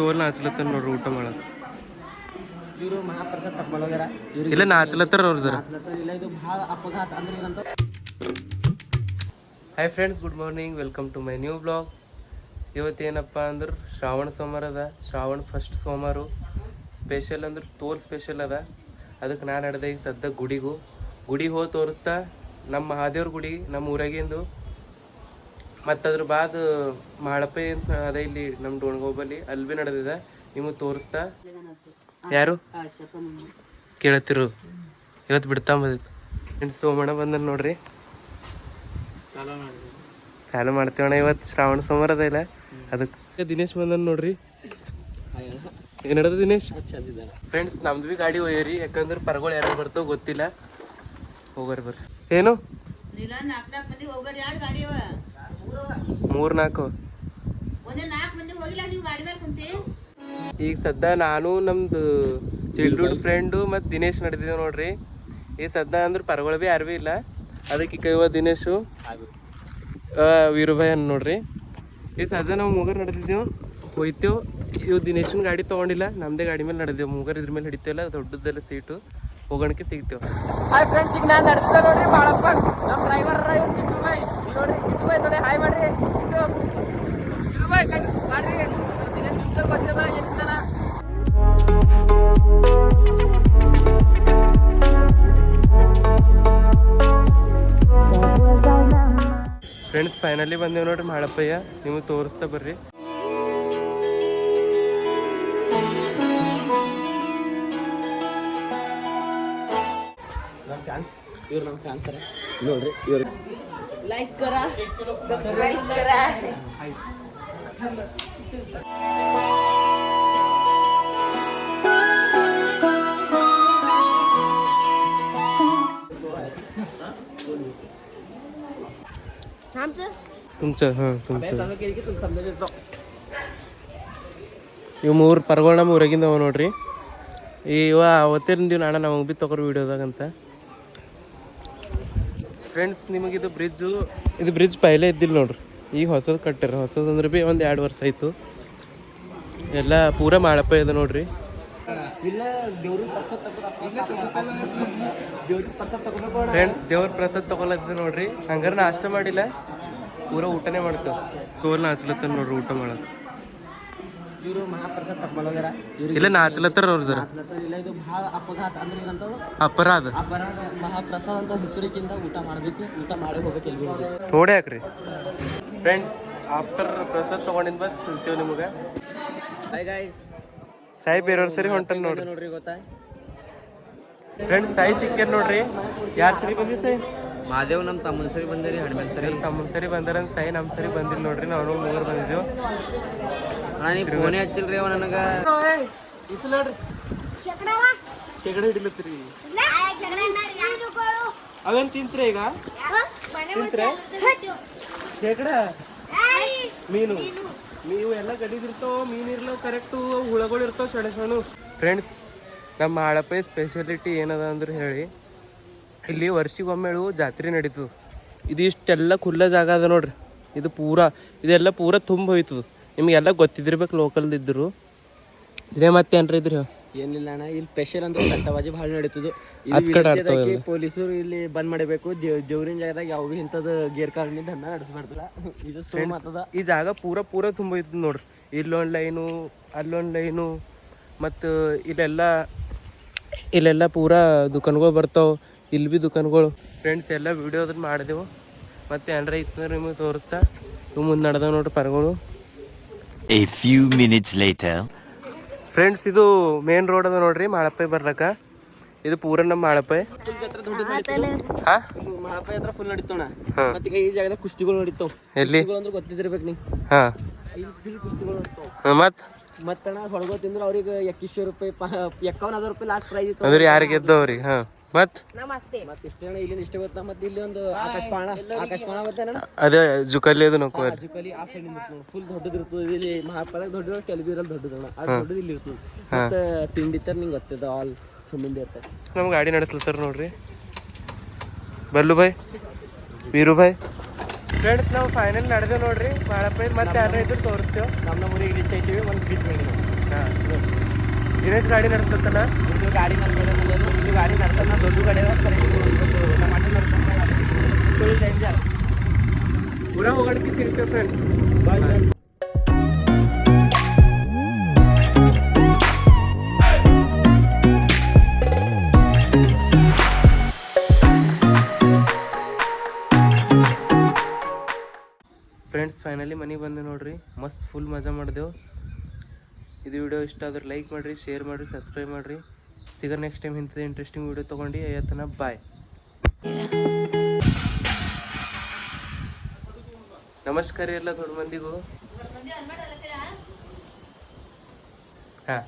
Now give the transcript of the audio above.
Toll ನಾಚ್ಲತ್ತಾರ ನೋಡ್ರಿ ಊಟ ಮಾಡೋದು. ಇವರು ಮಹಾಪ್ರಸಾದ್ ಇಲ್ಲ ನಾಚ್ಲತ್ತಾರ ಅವ್ರು ಜರ. ಇಲ್ಲ ಇದು ಭಾಳ ಅಪಘಾತ. ಅಂದ್ರೆ ಈಗಂತ hi friends good morning welcome to my new blog ಇವತ್ತೇನಪ್ಪ ಅಂದ್ರೆ ಶ್ರಾವಣ ಸೋಮವಾರ ಅದ. ಶ್ರಾವಣ ಫಸ್ಟ್ ಸೋಮವಾರ. ಸ್ಪೆಷಲ್ ಅಂದ್ರೆ ತೋಲ್ ಸ್ಪೆಷಲ್ ಅದ. ಅದಕ್ಕೆ ನಾನು ನಡೆದೆ ಈಗ ಸದ್ಯ ಗುಡಿಗೂ. ಗುಡಿಗೆ ಹೋಗಿ ತೋರಿಸ್ತಾ ನಮ್ಮ ಮಹಾದೇವ್ರ ಗುಡಿ ನಮ್ಮ ಊರಾಗಿಂದು ಮತ್ತು ಅದ್ರ ಬಾದ್ ಮಾಡಪ್ಪ ಅಂತ ಅದ ಇಲ್ಲಿ ನಮ್ಮ ಡೋಣ್ಗೋಬಲ್ಲಿ ಅಲ್ಲಿ ಭೀ ನಡೆದಿದೆ. ನಿಮಗೆ ತೋರಿಸ್ತಾ? ಯಾರು? ಕೇಳತ್ತಿರು. ಇವತ್ತು ಬಿಡ್ತಾ ಬಂದಿತ್ತು. ಫ್ರೆಂಡ್ಸ್ ಸೋಮಣ್ಣ ಬಂದನ್ ನೋಡ್ರಿ. ಚಾಲು ಮಾಡ್ತೀವಣ್ಣ ಇವತ್ತು ಶ್ರಾವಣ ಸೋಮವಾರ ಅದ ಇಲ್ಲ? ಅದಕ್ಕೆ ದಿನೇಶ್ ಬಂದನ್ ನೋಡ್ರಿ. ಏನ್ ದಿನೇಶ್? ಫ್ರೆಂಡ್ಸ್ ನಮ್ದು ಭೀ ಗಾಡಿ ಒಯ್ಯರಿ. ಯಾಕಂದ್ರೆ ಪರಗೋಳ ಯಾರು ಬರ್ತಾವ ಗೊತ್ತಿಲ್ಲ. ಹೋಗೋರ್ ಬರ್ರಿ. ಏನು? ಮೂರ್ ನಾಲ್ಕು ಈಗ ಸದ್ಯ ನಾನು ನಮ್ದು ಚೈಲ್ಡ್ಹುಡ್ ಫ್ರೆಂಡು ಮತ್ತು ದಿನೇಶ್ ನಡೆದಿದ್ದೇವೆ ನೋಡ್ರಿ. ಈ ಸದ್ಯ ಅಂದ್ರೆ ಪರಗಳು ಭೀ ಯಾರು ಭೀ ಇಲ್ಲ. ಅದಕ್ಕೆ ಕೈವ ದಿನೇಶು. ವೀರುಭಾಯ್ ಅನ್ ನೋಡ್ರಿ. ಈ ಸದ್ಯ ನಾವು ಮೂಗರ್ ನಡೆದಿದ್ದೆವು ಹೋಯ್ತೇವು. ಇವು ದಿನೇಶನ್ ಗಾಡಿ ತೊಗೊಂಡಿಲ್ಲ ನಮ್ಮದೇ ಗಾಡಿ ಮೇಲೆ ನಡೆದೇವು ಮೂಗರ್ ಇದ್ರ ಮೇಲೆ ಹಿಡಿತೇವಲ್ಲ ದೊಡ್ಡದೆಲ್ಲ ಸೀಟು. ಹೋಗೋಣಕ್ಕೆ ಸಿಗ್ತೇವೆ? ಹಾಯ್ ಫ್ರೆಂಡ್ಸ್ ಈಗ ನಾನು ನಡೆದಿದ್ದೆ ನೋಡ್ರಿ ಬಾಳಪ್ಪ. ನಮ್ಮ ಡ್ರೈವರ್ ಕಿಟ್ಟು ಬಾಯ್ ನೋಡ್ರಿ ಬಾಯ್ ನೋಡಿ ಹಾಯ್ ಮಾಡ್ರಿ. ಬಾಯ್ ಕಣ್ ಮಾಡ್ರಿ. ಫ್ರೆಂಡ್ಸ್ ಫೈನಲಿ ಬಂದೇವು ನೋಡ್ರಿ ಮಾಡಪ್ಪಯ್ಯ ನಿಮಗೆ ತೋರಿಸ್ತಾ ಬರ್ರಿ. ನಮ್ಮ ಫ್ಯಾನ್ಸ್ ಇವ್ರು ನಮ್ಮ ಫ್ಯಾನ್ಸ್ ಅರ ನೋಡ್ರಿ ಇವ್ರು ಲೈಕ್ ಕರ ಸಬ್ಸ್ಕ್ರೈಬ್ ಕರ तुमचं हां तुमचं चालू केली की तुला समजा येतो ಇವು ಮೂರು ಪರಗೋಳ ನಮ್ಮ ಊರಾಗಿಂದ ಅವ ನೋಡ್ರಿ ಇವ ಅವತ್ತಿರ್ದೀವಿ ನಾಣ ನಮಗೆ ಭೀ ತಗೋರಿ ವಿಡಿಯೋದಾಗಂತ ಫ್ರೆಂಡ್ಸ್ ನಿಮಗಿದು ಬ್ರಿಡ್ಜು ಇದು ಬ್ರಿಡ್ಜ್ ಪೈಲೆ ಇದ್ದಿಲ್ಲ ನೋಡ್ರಿ. ಈಗ ಹೊಸದು ಕಟ್ಟಿರ ಹೊಸದು ಅಂದ್ರೆ ಭೀ ಒಂದು ಎರಡು ವರ್ಷ ಆಯಿತು. ಎಲ್ಲ ಪೂರ ಮಾಡಪ್ಪ ಇದೆ ನೋಡ್ರಿ. ಫ್ರೆಂಡ್ಸ್ ದೇವ್ರ ಪ್ರಸಾದ್ ತಗೊಳತ್ತ ನೋಡ್ರಿ. ಹಂಗಾರೆ ನಾಷ್ಟ ಮಾಡಿಲ್ಲ. ಪೂರ ಊಟನೇ ಮಾಡ್ತೇವೆ. ತೋರ್ನ ಹಚ್ಲತ್ತ ನೋಡ್ರಿ ಊಟ ಮಾಡೋದು. ಇವರು ಮಹಾಪ್ರಸಾದ್ ಇಲ್ಲ ನಾಚಲತ್ತರ ಅವ್ರು ಜರ. ಇಲ್ಲ ಇದು ಭಾಳ ಅಪಘಾತ. ಅಂದ್ರೆ ಅಪರಾಧ. ಅಪರಾಧ ಮಹಾಪ್ರಸಾದ್ ಅಂತ ಹೆಸರಿಗಿಂತ ಊಟ ಮಾಡಬೇಕು ಊಟ ಮಾಡಿ ಹೋಗ್ಬೇಕು ಎಲ್ಲಿ ಥೋಡೆ ಹಾಕ್ರಿ. ಫ್ರೆಂಡ್ಸ್ ಆಫ್ಟರ್ ಪ್ರಸಾದ್ ತಗೊಂಡಿನ ಬಂದು ಸಿಗ್ತೇವೆ ನಿಮಗೆ. ಹಾಯ್ ಗೈಸ್ ಸಾಯಿ ಬೇರೆಯವ್ರ ಸರಿ ಹೊಂಟನ್ ನೋಡ್ರಿ. ನೋಡ್ರಿ ಗೊತ್ತಾ ಫ್ರೆಂಡ್ಸ್ ಸಾಯಿ ಸಿಕ್ಕೇನ್ ನೋಡ್ರಿ. ಯಾರು ಸರಿ ಬಂದಿ ಸಾಯಿ? ಮಾದೇವ್ ನಮ್ಮ ತಮ್ಮನ ಸರಿ ಬಂದಿರಿ ಹಣ್ಮೆಲ್ ಸರಿ? ತಮ್ಮ ಸರಿ ಬಂದಾರ ಸೈ ನಮ್ಮ ಸರಿ ಬಂದಿಲ್ಲ ನೋಡ್ರಿ ನಾವು ಮೂವರು ಬಂದಿದ್ದೆವು ಅಣ್ಣ ನೀವು ಫೋನೇ ಹಚ್ಚಿಲ್ರಿ ಅವ ನನಗೆ. ಶೇಕಡ ಹಿಡಿಲತ್ರಿ. ಅವೇನ್ ತಿಂತ್ರಿ ಈಗ? ತಿಂತ್ರಿ? ಶೇಕಡ? ಮೀನು. ನೀವು ಎಲ್ಲ ಗಡಿದಿರ್ತಾವ ಮೀನು ಇರ್ಲ ಕರೆಕ್ಟು ಹುಳಗಳು ಇರ್ತಾವ ಸಣ್ಣ ಸಣ್ಣ ಫ್ರೆಂಡ್ಸ್ ನಮ್ಮ ಆಳಪೈ ಸ್ಪೆಷಾಲಿಟಿ ಏನದ ಅಂದ್ರೆ ಹೇಳಿ. ಇಲ್ಲಿ ವರ್ಷಿಗೊಮ್ಮೆಳು ಜಾತ್ರೆ ನಡೀತದ. ಇದು ಇಷ್ಟೆಲ್ಲ ಖುಲ್ಲ ಜಾಗ ಅದ ನೋಡ್ರಿ. ಇದು ಪೂರಾ ಇದೆಲ್ಲ ಪೂರ ತುಂಬ ಹೋಯ್ತದ. ನಿಮಗೆಲ್ಲ ಗೊತ್ತಿದ್ದಿರ್ಬೇಕು ಲೋಕಲ್ದಿದ್ದರು ಇದೇ ಮತ್ತೇನ್ರಿ ಇದ್ರಿ? ಏನಿಲ್ಲ ಅಣ್ಣ ಇಲ್ಲಿ ಸ್ಪೆಷಲ್ ಅಂದ್ರೆ ಸಟ್ಟವಾಜಿ ಭಾಳ ನಡೀತದು. ಪೊಲೀಸರು ಇಲ್ಲಿ ಬಂದ್ ಮಾಡಬೇಕು. ಜೋರಿನ ದೇವ್ರಿನ ಜಾಗದಾಗ ಯಾವ ಭೀ ಇಂಥದ್ದು ಗೇರ್ ಕಾರ್ ದಂಡ ನಡೆಸ್ಬಾರ್ದಲ್ಲ. ಇದು ಸೋಮ್ ಆತದ ಈ ಜಾಗ ಪೂರ ಪೂರ ತುಂಬ ಹೋಯ್ತದ ನೋಡ್ರಿ. ಇಲ್ಲೊಂದು ಲೈನು ಅಲ್ಲೊಂದು ಲೈನು ಮತ್ತು ಇಲ್ಲೆಲ್ಲ ಇಲ್ಲೆಲ್ಲ ಪೂರಾ ದುಕಾನ್ಗಳು ಬರ್ತಾವ. ಇಲ್ಲಿ ಭೀ ದುಕಾನ್ಗಳು. ಫ್ರೆಂಡ್ಸ್ ಎಲ್ಲ ವಿಡಿಯೋ ಅದನ್ನು ಮಾಡಿದೆವು. ಮತ್ತು ಏನಾರ ಇತ್ತು ನಿಮಗೆ ತೋರಿಸ್ತಾ. ಇವು ಮುಂದೆ ನಡೆದವು ನೋಡ್ರಿ ಪರಗಳು. A few minutes later friends ಇದು ಮೇನ್ ರೋಡ್ ಅದ ನೋಡ್ರಿ ಮಾಳಪ್ಪ ಬರ್ಲಕ್ಕ. ಇದು ಪೂರ ನಮ್ಮ ಮಾಳಪ್ಪ. ಹಾ? ಹತ್ರ ಫುಲ್ ನಡೀತೋಣ ಮತ್ತೆ ಮತ್ತೀಗ ಈ ಜಾಗದಾಗ ಕುಸ್ತಿಗಳು ನಡೀತಾವ ಎಲ್ಲಿ? ಕುಸ್ತಿಗಳು ಅಂದ್ರೆ ಗೊತ್ತಿದ್ದಿರ್ಬೇಕು ನೀವು ಹಾ. ಇಲ್ಲಿ ಫುಲ್ ಕುಸ್ತಿಗಳು ನಡೀತಾವ ಮತ್ತು? ಮತ್ತಣ ಹೊಳಗೋ ತಿಂದ್ರೆ ಅವ್ರಿಗೆ ಎಕ್ಕಿಶ್ವರ ರೂಪಾಯಿ ಪ ಎಕ್ಕವನ್ ಹಜಾರ್ ರೂಪಾಯಿ ಲಾಸ್ಟ್ ಪ್ರೈಸ್ ಇತ್ತು. ಅಂದ್ರೆ ಯಾರಿಗೆ ಗೆದ್ದವ್ರಿಗೆ ಹಾಂ. ಮತ್ತು ಮತ್ತೆ ಇಷ್ಟೇ ಅಣ್ಣ ಇಲ್ಲಿಂದ ಇಷ್ಟೇ ಗೊತ್ತಾ? ಮತ್ತೆ ಇಲ್ಲಿ ಒಂದು ಆಕಾಶ ಪಾಣ ಆಕಾಶ ಪಾಣ ಗೊತ್ತೇನಣ್ಣ ಅದೇ ಜುಕಲ್ಲಿ ಅದು ನೋಕೋ ಅಲ್ಲಿ ಆಜುಕಲಿ ಆ ಸೈಡ್ ಫುಲ್ ದೊಡ್ಡದು ಇರ್ತದೆ ಇಲ್ಲಿ ಮಹಾಪಾಲ ದೊಡ್ಡ ಟೆಲಿವಿಜನ್ ದೊಡ್ಡದಣ್ಣ. ಅದು ದೊಡ್ಡದು ಇಲ್ಲಿ ಇರ್ತದೆ. ಮತ್ತೆ ತಿಂಡಿ ತರ ನಿಂಗೆ ಗೊತ್ತದ ಆಲ್ ಸುಮ್ಮಂದಿ ಇರ್ತದೆ. ನಮ್ಮ ಗಾಡಿ ನಡೆಸ್ಲತ್ತಾರ ನೋಡ್ರಿ. Ballu bye. Veeru bye. Friends ನಾವು ಫೈನಲ್ ನಡೆದೇವು ನೋಡ್ರಿ. ಮಾಡಪ್ಪ ಮತ್ತೆ ಯಾರ ಇದ್ರು ತೋರಿಸ್ತೇವೆ? ನಮ್ಮ ಊರಿಗೆ ರೀಚ್ ಆಯ್ತೀವಿ ಒಂದು ಬೀಚ್ ಮೇಲೆ ದಿನೇಶ್ ಗಾಡಿ ನಡೆಸ್ತಲ್ಲ ಇದು ಗಾಡಿ ನಡ್ಸೋದು ಇದು ಗಾಡಿ ನಡ್ಸೋಣ ದೊಡ್ಡ ಗಾಡಿ ಅದ ಸರಿ. ನಮ್ಮ ಅಣ್ಣ ನಡ್ಸೋಣ ಫುಲ್ ಡೇಂಜರ್ ಪೂರ ಹೋಗಡಿಕೆ ಸಿಗ್ತೇವೆ ಫ್ರೆಂಡ್ಸ್ ಫ್ರೆಂಡ್ಸ್ ಫೈನಲಿ ಮನೆಗೆ ಬಂದೆ ನೋಡ್ರಿ. ಮಸ್ತ್ ಫುಲ್ ಮಜಾ ಮಾಡಿದೆವು. ಇದು ವಿಡಿಯೋ ಇಷ್ಟ ಆದ್ರೆ ಲೈಕ್ ಮಾಡಿರಿ, ಶೇರ್ ಮಾಡಿರಿ, ಸಬ್ಸ್ಕ್ರೈಬ್ ಮಾಡಿರಿ. ಸಿಗ ನೆಕ್ಸ್ಟ್ ಟೈಮ್ ಇಂಥದ್ದು ಇಂಟ್ರೆಸ್ಟಿಂಗ್ ವಿಡಿಯೋ ತೊಗೊಂಡು, ಅಯ್ಯತನ ಬಾಯ್ ನಮಸ್ಕಾರ ಎಲ್ಲ ದೊಡ್ಡ ಮಂದಿಗೂ. ಹಾಂ.